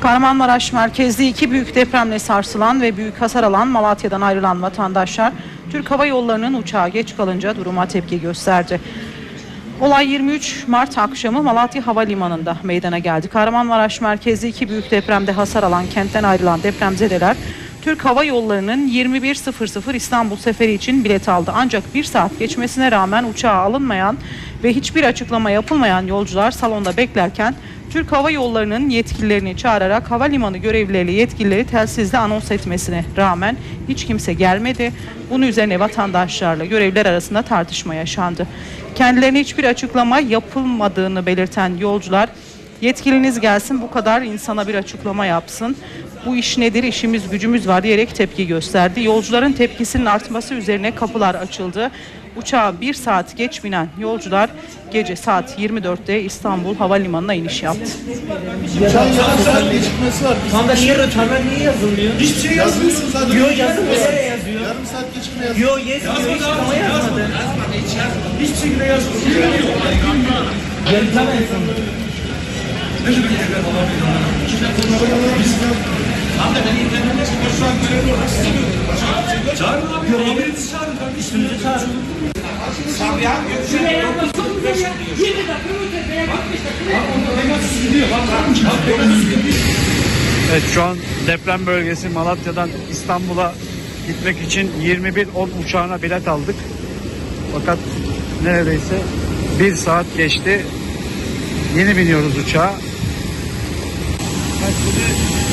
Kahramanmaraş merkezli iki büyük depremle sarsılan ve büyük hasar alan Malatya'dan ayrılan vatandaşlar Türk Hava Yolları'nın uçağı geç kalınca duruma tepki gösterdi. Olay 23 Mart akşamı Malatya Havalimanı'nda meydana geldi. Kahramanmaraş merkezli iki büyük depremde hasar alan kentten ayrılan depremzedeler Türk Hava Yolları'nın 21.00 İstanbul seferi için bilet aldı. Ancak bir saat geçmesine rağmen uçağa alınmayan ve hiçbir açıklama yapılmayan yolcular salonda beklerken Türk Hava Yolları'nın yetkililerini çağırarak havalimanı görevlileri yetkilileri telsizle anons etmesine rağmen hiç kimse gelmedi. Bunun üzerine vatandaşlarla görevliler arasında tartışma yaşandı. Kendilerine hiçbir açıklama yapılmadığını belirten yolcular yetkiliniz gelsin bu kadar insana bir açıklama yapsın. Bu iş nedir işimiz gücümüz var diyerek tepki gösterdi. Yolcuların tepkisinin artması üzerine kapılar açıldı. Uçağa bir saat geç binen yolcular gece saat 24'te İstanbul Havalimanı'na iniş yaptı. Uçağın yarım saat gecikmesi var. Tam da niye rötarlar niye yazılmıyor? Hiçbir şey yazmıyorsun zaten. Yo yazılmıyor. Nereye yazıyor? Yarım saat gecikme yazıyor. Yo yazmıyor. Hiç ama yazmadı. Hiçbir şekilde en son. Üstümüzü çağırın. Evet şu an deprem bölgesi Malatya'dan İstanbul'a gitmek için 21.10 uçağına bilet aldık. Fakat neredeyse bir saat geçti. Yeni biniyoruz uçağa. That's what it is.